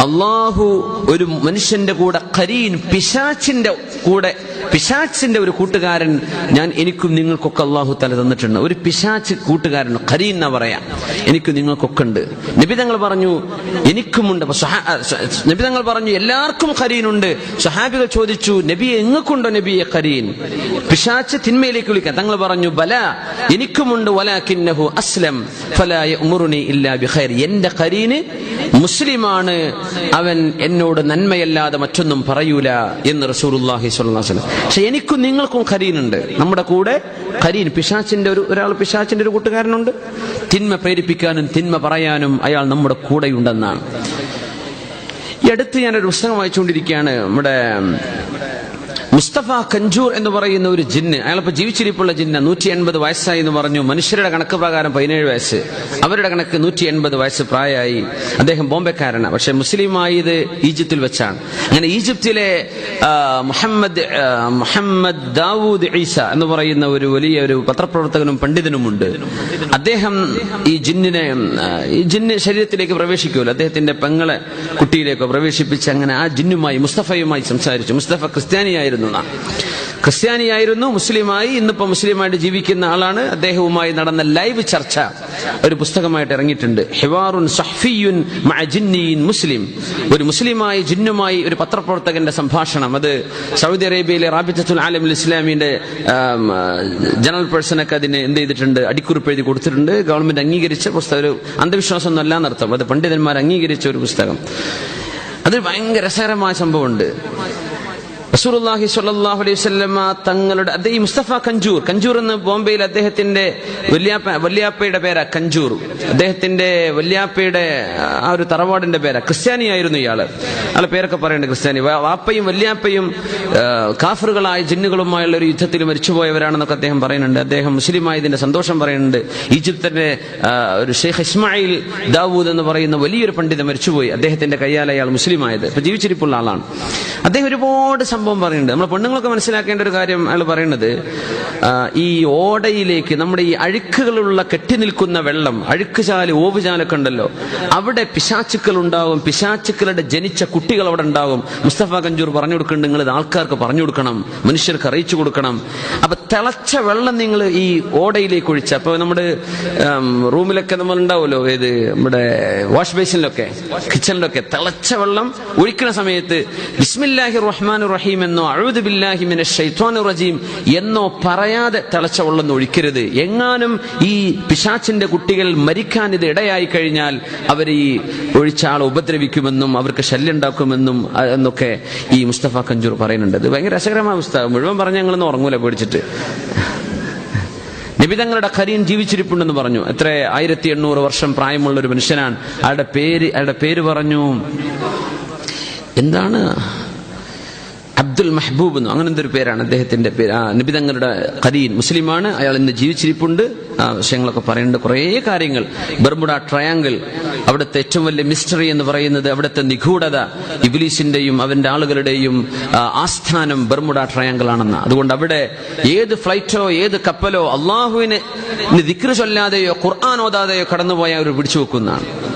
അള്ളാഹു ഒരു മനുഷ്യന്റെ കൂടെ കരീൻ പിശാച്ചിന്റെ കൂടെ പിശാച്ചിന്റെ ഒരു കൂട്ടുകാരൻ ഞാൻ എനിക്കും നിങ്ങൾക്കൊക്കെ അള്ളാഹു തല തന്നിട്ടുണ്ട്. ഒരു പിശാച്ച് കൂട്ടുകാരൻ ഖരീൻ എന്നാ പറയാ. എനിക്ക് നിങ്ങൾക്കൊക്കെ ഉണ്ട്. നിബിതങ്ങൾ പറഞ്ഞു എനിക്കുമുണ്ട്. നിബിതങ്ങൾ പറഞ്ഞു എല്ലാവർക്കും ഖരീനുണ്ട് സഹാബികൾ ചോദിച്ചു നബിയെ എങ്ങക്കുണ്ടോ നബിയെ ഖരീൻ? പിശാച്ച് തിന്മയിലേക്ക് വിളിക്കാൻ. തങ്ങൾ പറഞ്ഞു ബല എനിക്കുമുണ്ട്. അസ്ലം. ഇല്ലാ എന്റെ ഖരീന് മുസ്ലിമാണ്. അവൻ എന്നോട് നന്മയല്ലാതെ മറ്റൊന്നും പറയൂല എന്ന് റസൂലുള്ളാഹി സ്വല്ലല്ലാഹു അലൈഹി വസല്ലം പക്ഷെ എനിക്കും നിങ്ങൾക്കും ഖരീനുണ്ട്. നമ്മുടെ കൂടെ ഖരീൻ പിശാച്ചിന്റെ ഒരു ഒരാൾ പിശാച്ചിന്റെ ഒരു കൂട്ടുകാരനുണ്ട്. തിന്മ പ്രേരിപ്പിക്കാനും തിന്മ പറയാനും അയാൾ നമ്മുടെ കൂടെയുണ്ടെന്നാണ്. ഈ അടുത്ത് ഞാനൊരു പുസ്തകം വായിച്ചുകൊണ്ടിരിക്കുകയാണ്. നമ്മുടെ മുസ്തഫ കഞ്ചൂർ എന്ന് പറയുന്ന ഒരു ജിന്ന് അയാളിപ്പോ ജീവിച്ചിരിപ്പുള്ള ജിന്ന നൂറ്റി എൺപത് വയസ്സായി എന്ന് പറഞ്ഞു. മനുഷ്യരുടെ കണക്ക് പ്രകാരം പതിനേഴ് വയസ്സ്. അവരുടെ കണക്ക് നൂറ്റി എൺപത് വയസ്സ് പ്രായമായി. അദ്ദേഹം ബോംബെക്കാരനാണ്. പക്ഷെ മുസ്ലിമായത് ഈജിപ്തിൽ വെച്ചാണ്. അങ്ങനെ ഈജിപ്തിലെ മുഹമ്മദ് മുഹമ്മദ് ദാവൂദ് ഈസ എന്ന് പറയുന്ന ഒരു വലിയ ഒരു പത്രപ്രവർത്തകനും പണ്ഡിതനുമുണ്ട്. അദ്ദേഹം ഈ ജിന്നിനെ ഈ ജിന്ന് ശരീരത്തിലേക്ക് പ്രവേശിക്കുമല്ലോ അദ്ദേഹത്തിന്റെ പെങ്ങളെ കുട്ടിയിലേക്ക് പ്രവേശിപ്പിച്ച് അങ്ങനെ ആ ജിന്നുമായി മുസ്തഫയുമായി സംസാരിച്ചു. മുസ്തഫ ക്രിസ്ത്യാനിയായിരുന്നു. എന്നാ. ക്രിസ്ത്യാനിയായിരുന്നു മുസ്ലിമായി ഇന്നിപ്പോ മുസ്ലിമായിട്ട് ജീവിക്കുന്ന ആളാണ്. അദ്ദേഹവുമായി നടന്ന ലൈവ് ചർച്ച ഒരു പുസ്തകമായിട്ട് ഇറങ്ങിയിട്ടുണ്ട്. ഹിവാറുൻ സഹ്ഫിയുൻ മുസ്ലിം. ഒരു മുസ്ലിമായി ജിന്നുമായി ഒരു പത്രപ്രവർത്തകന്റെ സംഭാഷണം. അത് സൗദി അറേബ്യയിലെ റാബിത്തത്തുൽ ആലമുൽ ഇസ്ലാമിന്റെ ജനറൽ പേഴ്സണൊക്കെ അതിന് എന്ത് ചെയ്തിട്ടുണ്ട്? അടിക്കുറിപ്പ് എഴുതി കൊടുത്തിട്ടുണ്ട്. ഗവൺമെന്റ് അംഗീകരിച്ച പുസ്തകം. ഒരു അന്ധവിശ്വാസം എന്നല്ല എന്നർത്ഥം. അത് പണ്ഡിതന്മാർ അംഗീകരിച്ച ഒരു പുസ്തകം. അതിൽ ഭയങ്കര രസകരമായ സംഭവമുണ്ട്. റസൂലുള്ളാഹി സ്വല്ലല്ലാഹു അലൈഹി വസല്ലമ തങ്ങളുടെ അദ്ദേഹം മുസ്തഫ കഞ്ചൂർ കഞ്ചൂർ എന്ന് ബോംബെയിൽ അദ്ദേഹത്തിന്റെ വല്യാപ്പ വല്യാപ്പയുടെ പേരാ കഞ്ചൂർ. അദ്ദേഹത്തിന്റെ വല്യാപ്പയുടെ ആ ഒരു തറവാടിന്റെ പേരാ ക്രിസ്ത്യാനിയായിരുന്നു ഇയാൾ. അയാളെ പേരൊക്കെ പറയേണ്ടത് ക്രിസ്ത്യാനി. വാപ്പയും വല്യാപ്പയും കാഫറുകളായ ജിന്നുകളുമായുള്ള ഒരു യുദ്ധത്തിൽ മരിച്ചുപോയവരാണെന്നൊക്കെ അദ്ദേഹം പറയുന്നുണ്ട്. അദ്ദേഹം മുസ്ലിമായതിന്റെ സന്തോഷം പറയുന്നുണ്ട്. ഈജിപ്തിന്റെ ഒരു ഷെയ്ഖ് ഇസ്മായിൽ ദാവൂദ് എന്ന് പറയുന്ന വലിയൊരു പണ്ഡിതൻ മരിച്ചുപോയി. അദ്ദേഹത്തിന്റെ കയ്യാൽ അയാൾ മുസ്ലിമായത്. ജീവിച്ചിരിപ്പുള്ള ആളാണ്. അദ്ദേഹം ഒരുപാട് സംഭവം പറയുന്നുണ്ട്. നമ്മൾ പെണ്ണുങ്ങളൊക്കെ മനസ്സിലാക്കേണ്ട ഒരു കാര്യം അയാൾ പറയുന്നത് ഈ ഓടയിലേക്ക് നമ്മുടെ ഈ അഴുക്കുകളുള്ള കെട്ടി നിൽക്കുന്ന വെള്ളം അഴുക്കുചാൽ ഓവുചാലൊക്കെ ഉണ്ടല്ലോ അവിടെ പിശാച്ചുക്കൾ ഉണ്ടാവും പിശാച്ചുക്കളുടെ ജനിച്ച കുട്ടികൾ അവിടെ ഉണ്ടാവും മുസ്തഫ കഞ്ചൂർ പറഞ്ഞു കൊടുക്കുന്നുണ്ട് നിങ്ങൾ ഇത് ആൾക്കാർക്ക് പറഞ്ഞു കൊടുക്കണം മനുഷ്യർക്ക് അറിയിച്ചു കൊടുക്കണം. അപ്പൊ തിളച്ച വെള്ളം നിങ്ങൾ ഈ ഓടയിലേക്ക് ഒഴിച്ച അപ്പൊ നമ്മുടെ റൂമിലൊക്കെ നമ്മൾ ഉണ്ടാവുമല്ലോ ഏത് നമ്മുടെ വാഷ് ബേസിനിലൊക്കെ കിച്ചണിലൊക്കെ തിളച്ച വെള്ളം ഒഴിക്കുന്ന സമയത്ത് ബിസ്മില്ലാഹി റഹ്മാൻ റഹീം എന്നോ അഴുദുബില്ലാഹിമിന് ബില്ലാഹി മിന റജീം എന്നോ പറയാതെ തിളച്ച വെള്ളം ഒഴിക്കരുത്. എങ്ങാനും ഈ പിശാച്ചിന്റെ കുട്ടികൾ മരിക്കാൻ ഇത് ഇടയായി കഴിഞ്ഞാൽ അവർ ഈ ഒഴിച്ച ആളെ ഉപദ്രവിക്കുമെന്നും അവർക്ക് ശല്യമുണ്ടാക്കുമെന്നും എന്നൊക്കെ ഈ മുസ്തഫ കഞ്ചൂർ പറയുന്നുണ്ട്. ഇത് ഭയങ്കര രസകരമായ പുസ്തകം. മുഴുവൻ പറഞ്ഞ ഞങ്ങളൊന്നും ഉറങ്ങൂല പേടിച്ചിട്ട്. നിബിതങ്ങളുടെ ഖരീൻ ജീവിച്ചിരിപ്പുണ്ടെന്ന് പറഞ്ഞു. എത്ര? ആയിരത്തി എണ്ണൂറ് വർഷം പ്രായമുള്ള ഒരു മനുഷ്യനാണ്. അയാളുടെ പേര് അയാളുടെ പേര് പറഞ്ഞു. എന്താണ്? അബ്ദുൽ മെഹബൂബ് എന്ന്. അങ്ങനെ എന്തൊരു പേരാണ് അദ്ദേഹത്തിന്റെ പേര്? ആ നിബിതങ്ങളുടെ കരീൻ മുസ്ലിമാണ്. അയാൾ ഇന്ന് ജീവിച്ചിരിപ്പുണ്ട്. ആ വിഷയങ്ങളൊക്കെ പറയുന്നുണ്ട്. കുറേ കാര്യങ്ങൾ. ബർമുഡ ട്രയാങ്കിൾ അവിടുത്തെ ഏറ്റവും വലിയ മിസ്റ്ററി എന്ന് പറയുന്നത് അവിടുത്തെ നിഗൂഢത ഇബിലീസിന്റെയും അവന്റെ ആളുകളുടെയും ആസ്ഥാനം ബർമുഡ ട്രയാങ്കിൾ ആണെന്ന് അതുകൊണ്ട് അവിടെ ഏത് ഫ്ലൈറ്റോ ഏത് കപ്പലോ അള്ളാഹുവിന് ദിക്റ് ചൊല്ലാതെയോ ഖുർആൻ ഓതാതെയോ കടന്നുപോയാൽ അവർ പിടിച്ചു വെക്കുന്നതാണ്.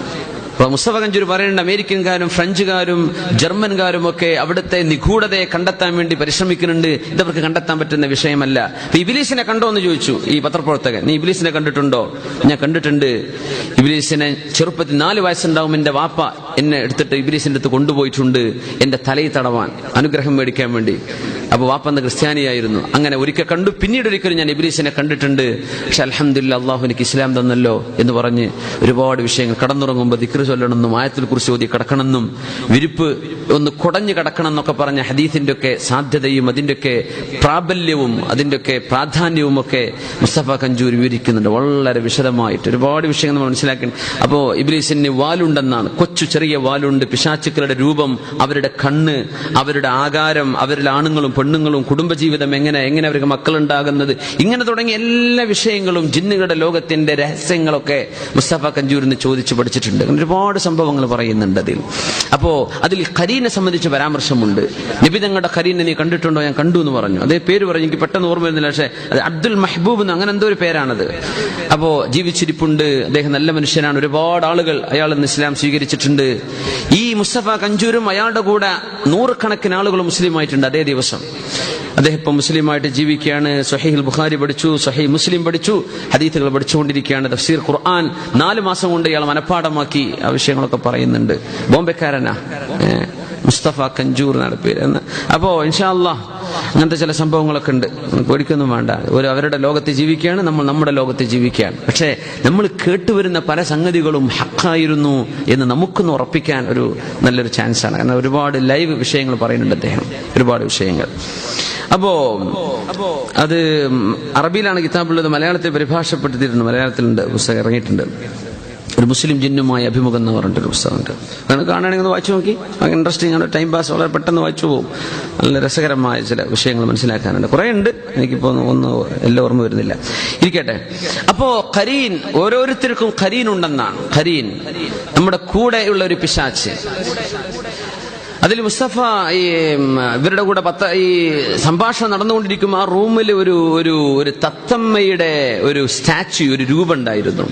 അപ്പൊ മുസ്തഫ കഞ്ചൂർ അമേരിക്കൻകാരും ഫ്രഞ്ചുകാരും ജർമ്മൻകാരും ഒക്കെ അവിടുത്തെ നിഗൂഢതയെ കണ്ടെത്താൻ വേണ്ടി പരിശ്രമിക്കുന്നുണ്ട്. ഇതവർക്ക് കണ്ടെത്താൻ പറ്റുന്ന വിഷയമല്ല. അപ്പൊ ഇബിലീസിനെ കണ്ടോ എന്ന് ചോദിച്ചു ഈ പത്രപ്രവർത്തകൻ. നീ ഇബിലീസിനെ കണ്ടിട്ടുണ്ടോ? ഞാൻ കണ്ടിട്ടുണ്ട്. ഇബിലീസിനെ ചെറുപ്പത്തിൽ നാല് വയസ്സുണ്ടാവും എന്റെ വാപ്പ. എന്നെ എടുത്തിട്ട് ഇബിലീസിന്റെ അടുത്ത് കൊണ്ടുപോയിട്ടുണ്ട്. എന്റെ തലയിൽ തടവാൻ അനുഗ്രഹം മേടിക്കാൻ വേണ്ടി. അപ്പൊ വാപ്പ എന്ന ക്രിസ്ത്യാനിയായിരുന്നു. അങ്ങനെ ഒരിക്കൽ കണ്ടു. പിന്നീട് ഒരിക്കലും ഞാൻ ഇബിലീസിനെ കണ്ടിട്ടുണ്ട്. പക്ഷെ അലഹമില്ല അള്ളാഹു എനിക്ക് ഇസ്ലാം തന്നല്ലോ എന്ന് പറഞ്ഞ് ഒരുപാട് വിഷയങ്ങൾ കടന്നുറങ്ങുമ്പോൾ ദിക്റ് ചൊല്ലണമെന്നും ആയത്തിൽ കുറിച്ച് ഓതി കിടക്കണമെന്നും വിരിപ്പ് ഒന്ന് കുടഞ്ഞു കിടക്കണം എന്നൊക്കെ പറഞ്ഞ ഹദീസിന്റെ ഒക്കെ സാധ്യതയും അതിന്റെ ഒക്കെ പ്രാബല്യവും അതിന്റെ ഒക്കെ പ്രാധാന്യവും ഒക്കെ മുസ്തഫ കഞ്ചൂർ വിവരിക്കുന്നുണ്ട്. വളരെ വിശദമായിട്ട് ഒരുപാട് വിഷയങ്ങൾ നമ്മൾ മനസ്സിലാക്കി അപ്പോ ഇബിലീസിന് വാലുണ്ടെന്നാണ്. കൊച്ചു വാലുണ്ട്. പിശാച്ചുക്കളുടെ രൂപം അവരുടെ കണ്ണ് അവരുടെ ആകാരം അവരുടെ ആണുങ്ങളും പെണ്ണുങ്ങളും കുടുംബജീവിതം എങ്ങനെ എങ്ങനെ അവർക്ക് മക്കളുണ്ടാകുന്നത്? ഇങ്ങനെ തുടങ്ങിയ എല്ലാ വിഷയങ്ങളും ജിന്നുകളുടെ ലോകത്തിന്റെ രഹസ്യങ്ങളൊക്കെ മുസ്തഫ കഞ്ചൂരിന് ചോദിച്ചു പഠിച്ചിട്ടുണ്ട്. അങ്ങനെ ഒരുപാട് സംഭവങ്ങൾ പറയുന്നുണ്ട് അതിൽ. അപ്പോ അതിൽ ഖരീനെ സംബന്ധിച്ച് പരാമർശമുണ്ട്. നിബിതങ്ങളുടെ ഖരീനെ നീ കണ്ടിട്ടുണ്ടോ? ഞാൻ കണ്ടു എന്ന് പറഞ്ഞു. അതേ പേര് പറഞ്ഞു. എനിക്ക് പെട്ടെന്ന് ഓർമ്മ വരുന്നില്ല. പക്ഷേ അബ്ദുൽ മെഹബൂബ് എന്ന് അങ്ങനെ എന്തോ ഒരു പേരാണത്. അപ്പോ ജീവിച്ചിരിപ്പുണ്ട്. അദ്ദേഹം നല്ല മനുഷ്യനാണ്. ഒരുപാട് ആളുകൾ അയാൾ ഇന്ന് ഇസ്ലാം സ്വീകരിച്ചിട്ടുണ്ട്. ഈ മുസ്തഫ കഞ്ചൂരും അയാളുടെ കൂടെ നൂറുകണക്കിന് ആളുകൾ മുസ്ലിമായിട്ടുണ്ട് അതേ ദിവസം. അദ്ദേഹം ഇപ്പൊ മുസ്ലിമായിട്ട് ജീവിക്കുകയാണ്. സഹീൽ ബുഖാരി പഠിച്ചു സഹീ മുസ്ലിം പഠിച്ചു ഹദീത്തുകൾ പഠിച്ചുകൊണ്ടിരിക്കുകയാണ്. തഫ്സീർ ഖുർആൻ നാല് മാസം കൊണ്ട് ഇയാൾ മനഃപ്പാടമാക്കി ആ വിഷയങ്ങളൊക്കെ പറയുന്നുണ്ട്. ബോംബെക്കാരനാ. മുസ്തഫ കഞ്ചൂർ എന്നാണ് പേര്. എന്ന് അപ്പോ ഇൻഷാല്ല അങ്ങനത്തെ ചില സംഭവങ്ങളൊക്കെ ഉണ്ട്. പേടിക്കൊന്നും വേണ്ട. ഒരു അവരുടെ ലോകത്ത് ജീവിക്കുകയാണ് നമ്മൾ നമ്മുടെ ലോകത്ത് ജീവിക്കുകയാണ്. പക്ഷേ നമ്മൾ കേട്ടുവരുന്ന പല സംഗതികളും ഹക്കായിരുന്നു എന്ന് നമുക്കൊന്ന് ഉറപ്പിക്കാൻ ഒരു നല്ലൊരു ചാൻസാണ് കാരണം ഒരുപാട് ലൈവ് വിഷയങ്ങൾ പറയുന്നുണ്ട് അദ്ദേഹം. ഒരുപാട് വിഷയങ്ങൾ. അപ്പോ അത് അറബിയിലാണ് കിതാബുള്ളത്. മലയാളത്തിൽ പരിഭാഷപ്പെടുത്തിയിട്ടുണ്ട്. മലയാളത്തിലുണ്ട്. പുസ്തകം ഇറങ്ങിയിട്ടുണ്ട്. ഒരു മുസ്ലിം ജിന്നുമായി അഭിമുഖം എന്ന് പറഞ്ഞിട്ടൊരു പുസ്തകമുണ്ട്. അങ്ങനെ കാണുകയാണെങ്കിൽ ഒന്ന് വായിച്ചു നോക്കി. ഇൻട്രസ്റ്റിംഗ് ആണ്. ടൈം പാസ് വളരെ പെട്ടെന്ന് വായിച്ചു പോകും. നല്ല രസകരമായ ചില വിഷയങ്ങൾ മനസ്സിലാക്കാനുണ്ട്. കുറെ ഉണ്ട്. എനിക്കിപ്പോ ഒന്ന് എല്ലാം ഓർമ്മ വരുന്നില്ല. ഇരിക്കട്ടെ. അപ്പോ ഖരീൻ ഓരോരുത്തർക്കും ഖരീൻ ഉണ്ടെന്നാണ്. ഖരീൻ നമ്മുടെ കൂടെയുള്ള ഒരു പിശാച്ച്. അതിൽ മുസ്തഫ ഈ ഇവരുടെ കൂടെ പത്ത ഈ സംഭാഷണം നടന്നുകൊണ്ടിരിക്കും ആ റൂമിൽ ഒരു ഒരു ഒരു തത്തമ്മയുടെ ഒരു സ്റ്റാച്യു ഒരു രൂപം ഉണ്ടായിരുന്നു.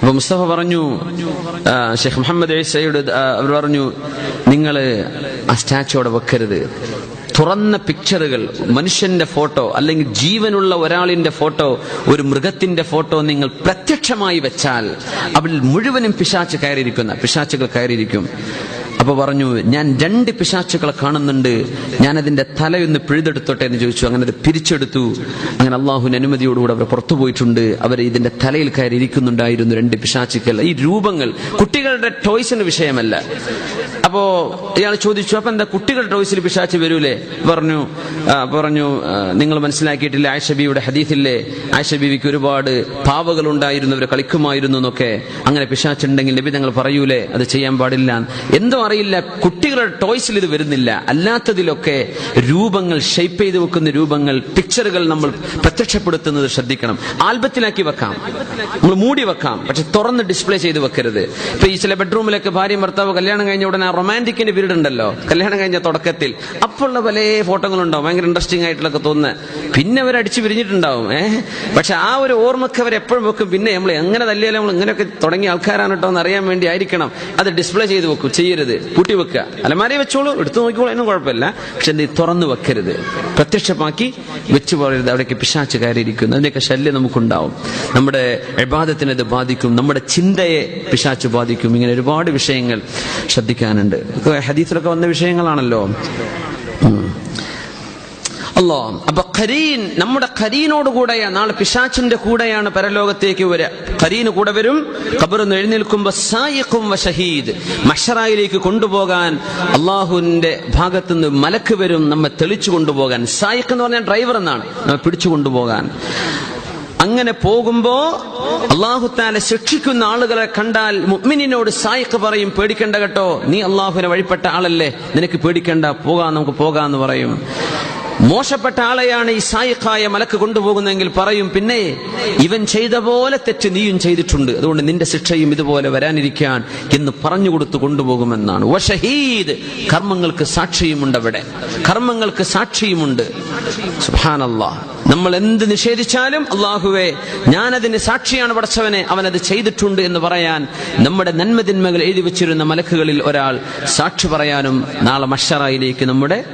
അപ്പൊ മുസ്തഫ പറഞ്ഞു ഷെയ്ഖ് മുഹമ്മദ് ഐസയുടെ അവർ പറഞ്ഞു നിങ്ങൾ ആ സ്റ്റാച്ചു അവിടെ വെക്കരുത്. തുറന്ന പിക്ചറുകൾ മനുഷ്യന്റെ ഫോട്ടോ അല്ലെങ്കിൽ ജീവനുള്ള ഒരാളിന്റെ ഫോട്ടോ ഒരു മൃഗത്തിന്റെ ഫോട്ടോ നിങ്ങൾ പ്രത്യക്ഷമായി വെച്ചാൽ അവൾ മുഴുവനും പിശാച്ച് കയറിയിരിക്കുന്ന പിശാച്ചുകൾ കയറിയിരിക്കും. അപ്പൊ പറഞ്ഞു ഞാൻ രണ്ട് പിശാച്ചുക്കളെ കാണുന്നുണ്ട്. ഞാൻ അതിന്റെ തലയൊന്ന് പിഴുതെടുത്തോട്ടെ എന്ന് ചോദിച്ചു. അങ്ങനെ അത് പിരിച്ചെടുത്തു. അങ്ങനെ അള്ളാഹുവിന് അനുമതിയോടുകൂടെ അവർ പുറത്തു പോയിട്ടുണ്ട്. അവർ ഇതിന്റെ തലയിൽ കയറി ഇരിക്കുന്നുണ്ടായിരുന്നു രണ്ട് പിശാച്ചുക്കൾ ഈ രൂപങ്ങൾ കുട്ടികളുടെ ടോയ്സിന് വിഷയമല്ല. അപ്പോ ഇയാൾ ചോദിച്ചു അപ്പൊ എന്താ കുട്ടികളുടെ ടോയ്സിൽ പിശാച്ച് വരൂലേ? പറഞ്ഞു പറഞ്ഞു നിങ്ങൾ മനസ്സിലാക്കിയിട്ടില്ല ആയിഷബിയുടെ ഹദീഫില്ലേ ആയിഷബിക്ക് ഒരുപാട് പാവകൾ ഉണ്ടായിരുന്നു അവർ കളിക്കുമായിരുന്നു എന്നൊക്കെ. അങ്ങനെ പിശാച്ചുണ്ടെങ്കിൽ നബി ഞങ്ങൾ പറയൂലേ? അത് ചെയ്യാൻ പാടില്ല. എന്തോ കുട്ടികളുടെ ടോയ്സിൽ ഇത് വരുന്നില്ല. അല്ലാത്തതിലൊക്കെ രൂപങ്ങൾ ഷെയ്പ്പ് ചെയ്ത് വെക്കുന്ന രൂപങ്ങൾ പിക്ചറുകൾ നമ്മൾ പ്രത്യക്ഷപ്പെടുത്തുന്നത് ശ്രദ്ധിക്കണം. ആൽബത്തിലാക്കി വെക്കാം. നമ്മൾ മൂടി വെക്കാം. പക്ഷെ തുറന്ന് ഡിസ്പ്ലേ ചെയ്ത് വെക്കരുത്. ഇപ്പൊ ഈ ചില ബെഡ്റൂമിലൊക്കെ ഭാര്യയും ഭർത്താവ് കല്യാണം കഴിഞ്ഞ ഉടനെ ആ റൊമാന്റിക്കിന്റെ പീരീഡ് ഉണ്ടല്ലോ. കല്യാണം കഴിഞ്ഞ തുടക്കത്തിൽ. അപ്പോഴുള്ള പല ഫോട്ടോകളുണ്ടാവും. ഭയങ്കര ഇൻട്രസ്റ്റിംഗ് ആയിട്ടുള്ളൊക്കെ തോന്നുന്നത് പിന്നെ അവർ അടിച്ചു പിരിഞ്ഞിട്ടുണ്ടാവും ഏഹ് പക്ഷെ ആ ഒരു ഓർമ്മക്ക് അവർ എപ്പോഴും വെക്കും. പിന്നെ നമ്മൾ എങ്ങനെ തല്ലിയാലും നമ്മൾ ഇങ്ങനെയൊക്കെ തുടങ്ങിയ ആൾക്കാരാണ് കേട്ടോ എന്ന് അറിയാൻ വേണ്ടി ആയിരിക്കണം. അത് ഡിസ്പ്ലേ ചെയ്ത് വെക്കും. ചെയ്യരുത്. പൂട്ടി വെക്കുക. അലമാരി വെച്ചോളൂ എടുത്തു നോക്കിക്കോളൂ എന്നും കുഴപ്പമില്ല. പക്ഷെ നീ തുറന്നു വെക്കരുത്. പ്രത്യക്ഷമാക്കി വെച്ചു പറയരുത് അവിടേക്ക് പിശാച്ച് കയറിയിരിക്കുന്നു. അതിന്റെയൊക്കെ ശല്യം നമുക്കുണ്ടാവും. നമ്മുടെ എബാദത്തിനെ ഇത് ബാധിക്കും. നമ്മുടെ ചിന്തയെ പിശാച്ച് ബാധിക്കും. ഇങ്ങനെ ഒരുപാട് വിഷയങ്ങൾ ശ്രദ്ധിക്കാനുണ്ട്. ഹദീസിലൊക്കെ വന്ന വിഷയങ്ങളാണല്ലോ. അല്ലോ അപ്പൊ ഖരീൻ നമ്മുടെ ഖരീനോട് കൂടെയാണ് നാളെ പിശാച്ചിന്റെ കൂടെയാണ് പരലോകത്തേക്ക് വരിക. ഖരീന് കൂടെ വരും കബറിന്ന് എഴുന്നേൽക്കുമ്പോ സായിഖും ഷഹീദ് മഷറായിലേക്ക് കൊണ്ടുപോകാൻ അള്ളാഹുവിന്റെ ഭാഗത്തുനിന്ന് മലക്ക് വരും നമ്മെ തെളിച്ചു കൊണ്ടുപോകാൻ. സായിഖ് എന്ന് പറഞ്ഞാൽ ഡ്രൈവർ എന്നാണ്. നമ്മെ പിടിച്ചു കൊണ്ടുപോകാൻ. അങ്ങനെ പോകുമ്പോ അള്ളാഹുത്താലെ ശിക്ഷിക്കുന്ന ആളുകളെ കണ്ടാൽ മുഗ്മിനോട് സായിക്ക് പറയും പേടിക്കണ്ട കേട്ടോ. നീ അള്ളാഹുവിനെ വഴിപ്പെട്ട ആളല്ലേ? നിനക്ക് പേടിക്കണ്ട. പോകാം നമുക്ക് പോകാന്ന് പറയും. മോശപ്പെട്ട ആളെയാണ് ഈ സായിഖായ മലക്ക് കൊണ്ടുപോകുന്നതെങ്കിൽ പറയും പിന്നെ ഇവൻ ചെയ്ത പോലെ തെറ്റ് നീയും ചെയ്തിട്ടുണ്ട്. അതുകൊണ്ട് നിന്റെ ശിക്ഷയും ഇതുപോലെ വരാനിരിക്കാൻ എന്ന് പറഞ്ഞു കൊടുത്ത് കൊണ്ടുപോകുമെന്നാണ്. വഷഹീദ് കർമ്മങ്ങൾക്ക് സാക്ഷിയുമുണ്ട് അവിടെ. കർമ്മങ്ങൾക്ക് സാക്ഷിയുമുണ്ട്. നമ്മൾ എന്ത് നിഷേധിച്ചാലും അള്ളാഹുവെ ഞാനതിന് സാക്ഷിയാണ് പടച്ചവനെ. അവൻ അത് ചെയ്തിട്ടുണ്ട് എന്ന് പറയാൻ നമ്മുടെ നന്മതിന്മകൾ എഴുതി വെച്ചിരുന്ന മലക്കുകളിൽ ഒരാൾ സാക്ഷി പറയാനും നാളെ മഷറായിലേക്ക് നമ്മുടെ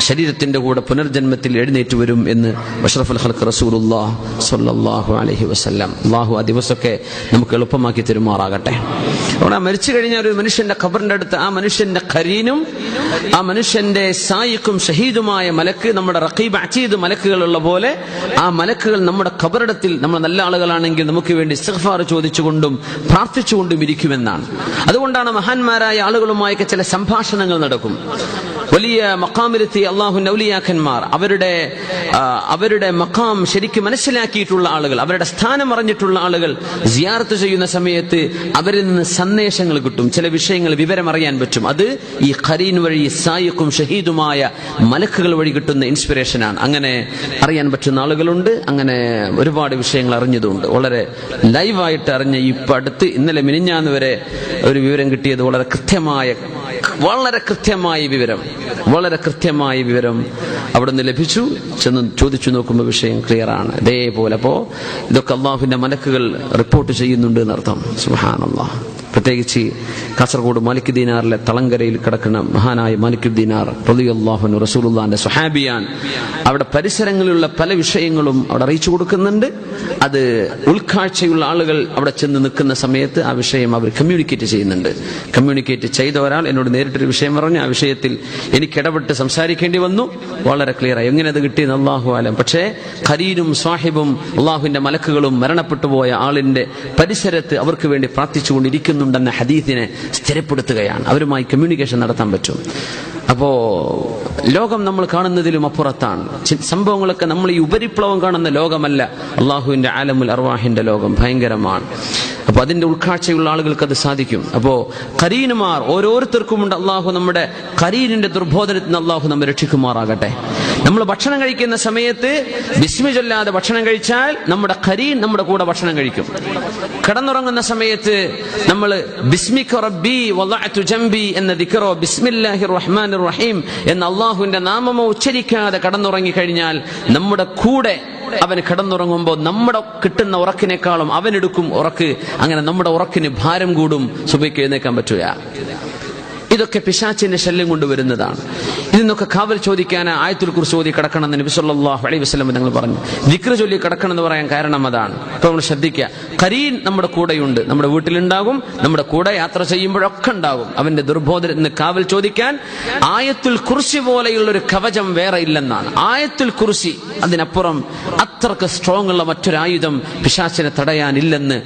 ശരീരത്തിന്റെ കൂടെ പുനർജന്മത്തിൽ എഴുന്നേറ്റ് വരും എന്ന് അഷ്റഫുൽ ഹൽക്ക് റസൂലുല്ലാ സ്വല്ലല്ലാഹു അലഹി വസല്ലം. അള്ളാഹു ആ ദിവസമൊക്കെ നമുക്ക് എളുപ്പമാക്കി തരുമാറാകട്ടെ. അവിടെ മരിച്ചു കഴിഞ്ഞ ഒരു മനുഷ്യന്റെ ഖബറിന്റെ അടുത്ത് ആ മനുഷ്യന്റെ ഖരീനും ആ മനുഷ്യന്റെ സായിക്കും ഷഹീദുമായ മലക്ക് നമ്മുടെ റഖീബ് അച്ചീദ് മലക്കുകളുള്ള പോലെ ആ മലക്കുകൾ നമ്മുടെ ഖബറിടത്തിൽ നമ്മൾ നല്ല ആളുകളാണെങ്കിൽ നമുക്ക് വേണ്ടി ഇസ്തിഗ്ഫാർ ചോദിച്ചുകൊണ്ടും പ്രാർത്ഥിച്ചുകൊണ്ടും ഇരിക്കുമെന്നാണ്. അതുകൊണ്ടാണ് മഹാന്മാരായ ആളുകളുമായൊക്കെ ചില സംഭാഷണങ്ങൾ നടക്കും. വലിയ മക്കാമിലെത്തി അള്ളാഹു നൗലിയാക്കന്മാർ അവരുടെ അവരുടെ മക്കാം ശരിക്കും മനസ്സിലാക്കിയിട്ടുള്ള ആളുകൾ അവരുടെ സ്ഥാനം അറിഞ്ഞിട്ടുള്ള ആളുകൾ സിയാർത്ത് ചെയ്യുന്ന സമയത്ത് അവരിൽ നിന്ന് സന്ദേശങ്ങൾ കിട്ടും ചില വിഷയങ്ങൾ വിവരം അറിയാൻ പറ്റും. അത് ഈ ഖരീൻ വഴി സായിക്കും ഷഹീദുമായ മലക്കുകൾ വഴി കിട്ടുന്ന ഇൻസ്പിറേഷനാണ് അങ്ങനെ അറിയാൻ പറ്റുന്ന ആളുകളുണ്ട് അങ്ങനെ ഒരുപാട് വിഷയങ്ങൾ അറിഞ്ഞതുണ്ട്. വളരെ ലൈവായിട്ട് അറിഞ്ഞ ഇപ്പം അടുത്ത് ഇന്നലെ മിനിഞ്ഞാന്ന് വരെ ഒരു വിവരം കിട്ടിയത് വളരെ കൃത്യമായ വളരെ കൃത്യമായ വിവരം വളരെ കൃത്യമായ വിവരം അവിടുന്ന് ലഭിച്ചു. ചെന്ന് ചോദിച്ചു നോക്കുമ്പോൾ വിഷയം ക്ലിയർ ആണ്. ഇതേപോലെ അപ്പോ ഇതൊക്കെ അള്ളാഹുവിന്റെ മലക്കുകൾ റിപ്പോർട്ട് ചെയ്യുന്നുണ്ട് എന്നർത്ഥം. അള്ളാഹ് പ്രത്യേകിച്ച് കാസർഗോഡ് മാലിക് ദീനാറിലെ തളങ്കരയിൽ കിടക്കുന്ന മഹാനായ മാലിക് ദീനാർ റളിയല്ലാഹു റസൂലുള്ളാന്റെ സുഹാബിയാൻ അവിടെ പരിസരങ്ങളിലുള്ള പല വിഷയങ്ങളും അവിടെ അറിയിച്ചു കൊടുക്കുന്നുണ്ട്. അത് ഉൾക്കാഴ്ചയുള്ള ആളുകൾ അവിടെ ചെന്ന് നിൽക്കുന്ന സമയത്ത് ആ വിഷയം അവർ കമ്മ്യൂണിക്കേറ്റ് ചെയ്യുന്നുണ്ട്. കമ്മ്യൂണിക്കേറ്റ് ചെയ്ത ഒരാൾ എന്നോട് നേരിട്ടൊരു വിഷയം പറഞ്ഞു. ആ വിഷയത്തിൽ എനിക്ക് ഇടപെട്ട് സംസാരിക്കേണ്ടി വന്നു. വളരെ ക്ലിയർ ആയി. എങ്ങനെ അത് കിട്ടിയെന്ന് അള്ളാഹു ആലം. പക്ഷേ ഖരീനും സാഹിബും അള്ളാഹുവിന്റെ മലക്കുകളും മരണപ്പെട്ടു പോയ ആളിന്റെ പരിസരത്ത് അവർക്ക് വേണ്ടി പ്രാർത്ഥിച്ചുകൊണ്ടിരിക്കുന്നുണ്ടെന്ന ഹദീസിനെ സ്ഥിരപ്പെടുത്തുകയാണ്. അവരുമായി കമ്മ്യൂണിക്കേഷൻ നടത്താൻ പറ്റും. അപ്പോ ലോകം നമ്മൾ കാണുന്നതിലും അപ്പുറത്താണ്. സംഭവങ്ങളൊക്കെ നമ്മൾ ഈ ഉപരിപ്ലവം കാണുന്ന ലോകമല്ല. അള്ളാഹുവിന്റെ ആലമുൽ അർവാഹിന്റെ ലോകം ഭയങ്കരമാണ്. അപ്പൊ അതിന്റെ ഉൾക്കാഴ്ചയുള്ള ആളുകൾക്ക് അത് സാധിക്കും. അപ്പോ കരീനുമാർ ഓരോരുത്തർക്കുമുണ്ട് അള്ളാഹു നമ്മുടെ കരീനിന്റെ ദുർബോധനത്തിൽ നിന്ന് അള്ളാഹു നമ്മെ രക്ഷിക്കുമാറാകട്ടെ. നമ്മൾ ഭക്ഷണം കഴിക്കുന്ന സമയത്ത് ബിസ്മി ചൊല്ലാതെ ഭക്ഷണം കഴിച്ചാൽ നമ്മുടെ കരീൻ നമ്മുടെ കൂടെ ഭക്ഷണം കഴിക്കും. കിടന്നുറങ്ങുന്ന സമയത്ത് നമ്മൾ റബ്ബി ജംബി എന്ന ദിക്റോ ബിസ്മില്ലാഹി റഹ്മാൻ റഹീം എന്ന അള്ളാഹുവിന്റെ നാമമോ ഉച്ചരിക്കാതെ കടന്നുറങ്ങി കഴിഞ്ഞാൽ നമ്മുടെ കൂടെ അവൻ കിടന്നുറങ്ങുമ്പോൾ നമ്മുടെ കിട്ടുന്ന ഉറക്കിനേക്കാളും അവനെടുക്കും ഉറക്ക്. അങ്ങനെ നമ്മുടെ ഉറക്കിന് ഭാരം കൂടും. സുബയ്ക്ക് എഴുന്നേക്കാൻ പറ്റുക ഇതൊക്കെ പിശാച്ചിന്റെ ശല്യം കൊണ്ടുവരുന്നതാണ് ഇതിന്നൊക്കെ കാവൽ ചോദിക്കാൻ ആയത്തിൽ കുറിച്ച് ഓതി കിടക്കണം എന്ന് നബി സല്ലല്ലാഹു അലൈഹി വസല്ലം നിങ്ങൾ പറഞ്ഞു. ദിക്ർ ചൊല്ലി കിടക്കണം എന്ന് പറയാൻ കാരണം അതാണ്. ഇപ്പൊ നമ്മൾ ശ്രദ്ധിക്കുക. കരീൻ നമ്മുടെ കൂടെയുണ്ട്. നമ്മുടെ വീട്ടിലുണ്ടാകും. നമ്മുടെ കൂടെ യാത്ര ചെയ്യുമ്പോഴൊക്കെ ഉണ്ടാകും. അവന്റെ ദുർബോധന എന്ന് കാവൽ ചോദിക്കാൻ ആയത്തുൽ കുറിശി പോലെയുള്ള ഒരു കവചം വേറെ ഇല്ലെന്നാണ്. ആയത്തുൽ കുറിശി അതിനപ്പുറം അത്രയ്ക്ക് സ്ട്രോങ് ഉള്ള മറ്റൊരു ആയുധം പിശാച്ചിനെ തടയാനില്ലെന്ന്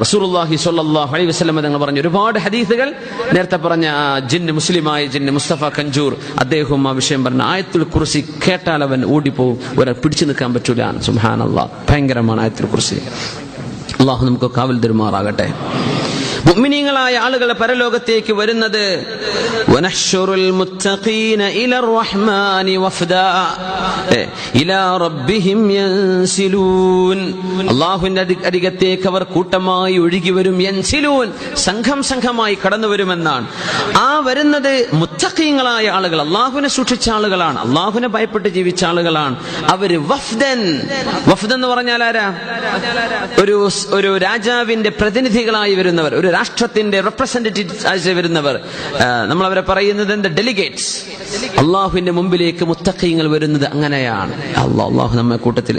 റസൂർ റസൂലുള്ളാഹി സ്വല്ലല്ലാഹു അലൈഹി വസല്ലം തങ്ങൾ പറഞ്ഞു. ഒരുപാട് ഹദീസുകൾ നേരത്തെ പറഞ്ഞ ജിന്ന് മുസ്ലിമായ ജിന്ന് മുസ്തഫ കഞ്ചൂർ അദ്ദേഹവും ആ വിഷയം പറഞ്ഞ ആയത്തുൽ കുറിസി കേട്ടാൽ അവൻ ഓടിപ്പോവും. ഒരാൾ പിടിച്ചു നിൽക്കാൻ പറ്റൂല. അള്ളാഹ് ഭയങ്കരമാണ് ആയത്തുൽ കുറിസി അള്ളാഹു നമുക്ക് കാവൽ തരുമാറാകട്ടെ. മുഅ്മിനീങ്ങളായ ആളുകൾ പരലോകത്തേക്ക് വരുന്നത്. വനഹ്ശുറുൽ മുത്തഖീന ഇല റഹ്മാനി വഫ്ദാ. ഇല റബ്ബിഹിം യൻസിലൂൻ. അല്ലാഹുവിന്റെ അരികത്തേക്ക് അവർ കൂട്ടമായി ഒഴുകി വരും. യൻസിലൂൻ സംഘം സംഘമായി കടന്നു വരുമെന്നാണ്. ആ വരുന്നത് മുത്തഖീങ്ങളായ ആളുകൾ അള്ളാഹുവിനെ സൂക്ഷിച്ച ആളുകളാണ്. അള്ളാഹുവിനെ ഭയപ്പെട്ട് ജീവിച്ച ആളുകളാണ്. അവർ വഫ്ദൻ. വഫ്ദ് എന്ന് പറഞ്ഞാൽ ആരാ? ഒരു ഒരു രാജാവിന്റെ പ്രതിനിധികളായി വരുന്നവർ ഒരു രാഷ്ട്രത്തിന്റെ റെപ്രസെന്റേറ്റീവ്സ് ആയി വരുന്നവർ. നമ്മൾ അവരെ പറയുന്നത് എന്ത്? ഡെലിഗേറ്റ്സ് അള്ളാഹുവിന്റെ മുമ്പിലേക്ക് മുത്തക്കയങ്ങൾ വരുന്നത് അങ്ങനെയാണ്. അള്ളാഹ് നമ്മെ കൂട്ടത്തിൽ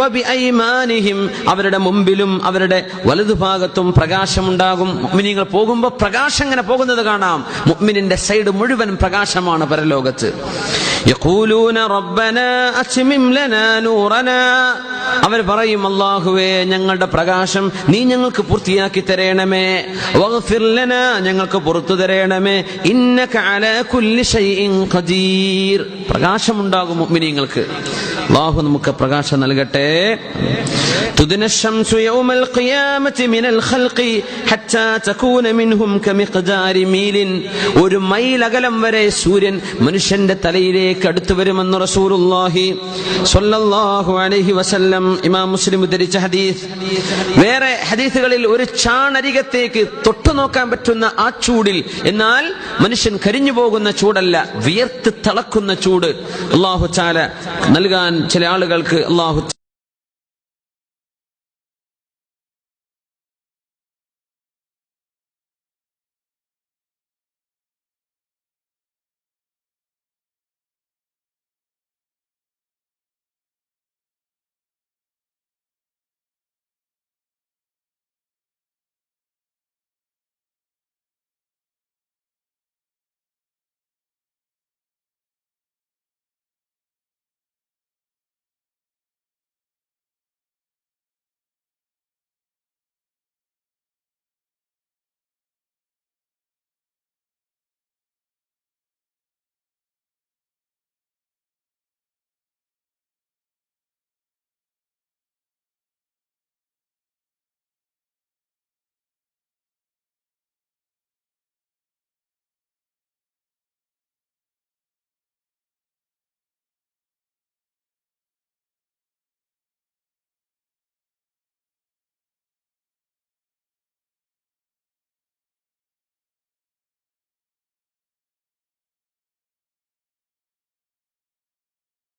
വബിഐമാനിഹിം. അവരുടെ മുമ്പിലും അവരുടെ വലതുഭാഗത്തും പ്രകാശമുണ്ടാകും. മുഅ്മിനീങ്ങൾ പോകുമ്പോൾ പ്രകാശം ഇങ്ങനെ പോകുന്നത് കാണാം. മുഅ്മിനിന്റെ സൈഡ് മുഴുവൻ പ്രകാശമാണ് പരലോകത്ത്. യഖൂലൂന റബ്ബനാ അച്മിം ലനാ നൂറന. അവർ പറയും അല്ലാഹുവേ ഞങ്ങളുടെ പ്രകാശം നീ ഞങ്ങൾക്ക് പൂർത്തിയാക്കി തരേണമേ. വഗ്ഫിർ ലനാ ഞങ്ങൾക്ക് പുറത്തു തരേണമേ. ഇന്നക അലാ കുല്ലി ഷൈഇൻ ഖദീർ. പ്രകാശം ഉണ്ടാകും മുഅ്മിനീങ്ങൾക്ക് അല്ലാഹു നമുക്ക് പ്രകാശം നൽകട്ടെ تدنى الشمس يوم القيامة من الخلق حتى تكون منهم كمقدار ميل ഒരു മൈൽ അകലം വരെ സൂര്യൻ മനുഷ്യന്റെ തലയിലേക്ക് അടുത്തു വരുമെന്ന് റസൂലുള്ളാഹി സ്വല്ലല്ലാഹു അലൈഹി വസല്ലം ഇമാം മുസ്ലിം ഉദ്ധരിച്ച ഹദീസ് വേറെ ഹദീസുകളിൽ ഒരു ചാണരികത്തേക്ക് തൊട്ടു നോക്കാൻ പറ്റുന്ന ആ ചൂടിൽ എന്നാൽ മനുഷ്യൻ കരിഞ്ഞു പോകുന്ന ചൂടല്ല വിയർത്ത് തിളക്കുന്ന ചൂട് അള്ളാഹു ചാല നൽകാൻ ചില ആളുകൾക്ക് അള്ളാഹു